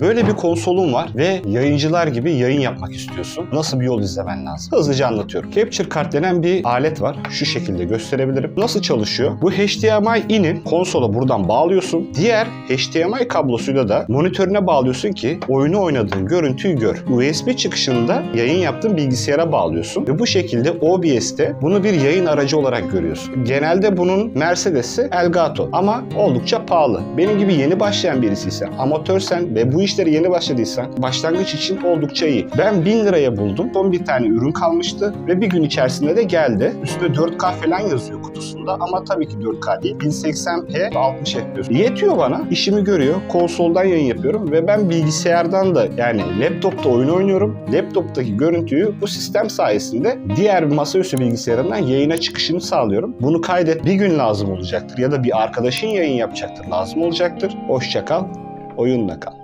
Böyle bir konsolun var ve yayıncılar gibi yayın yapmak istiyorsun. Nasıl bir yol izlemen lazım? Hızlıca anlatıyorum. Capture Card denen bir alet var. Şu şekilde gösterebilirim. Nasıl çalışıyor? Bu HDMI in'i konsola buradan bağlıyorsun. Diğer HDMI kablosuyla da monitörüne bağlıyorsun ki oyunu oynadığın görüntüyü gör. USB çıkışını da yayın yaptığın bilgisayara bağlıyorsun. Ve bu şekilde OBS'te bunu bir yayın aracı olarak görüyorsun. Genelde bunun Mercedes'i Elgato ama oldukça pahalı. Benim gibi yeni başlayan birisiysen, amatörsen ve bu işlere yeni başladıysan başlangıç için oldukça iyi. Ben 1000 liraya buldum. Son bir tane ürün kalmıştı ve bir gün içerisinde de geldi. Üstünde 4K falan yazıyor kutusunda ama tabii ki 4K değil. 1080p 60 FPS. Yetiyor bana. İşimi görüyor. Konsoldan yayın yapıyorum ve ben bilgisayardan da yani laptopta oyun oynuyorum. Laptoptaki görüntüyü bu sistem sayesinde diğer bir masaüstü bilgisayarından yayına çıkışını sağlıyorum. Bunu kaydet. Bir gün lazım olacaktır ya da bir arkadaşın yayın yapacaktır. Lazım olacaktır. Hoşça kal. Oyunla kal.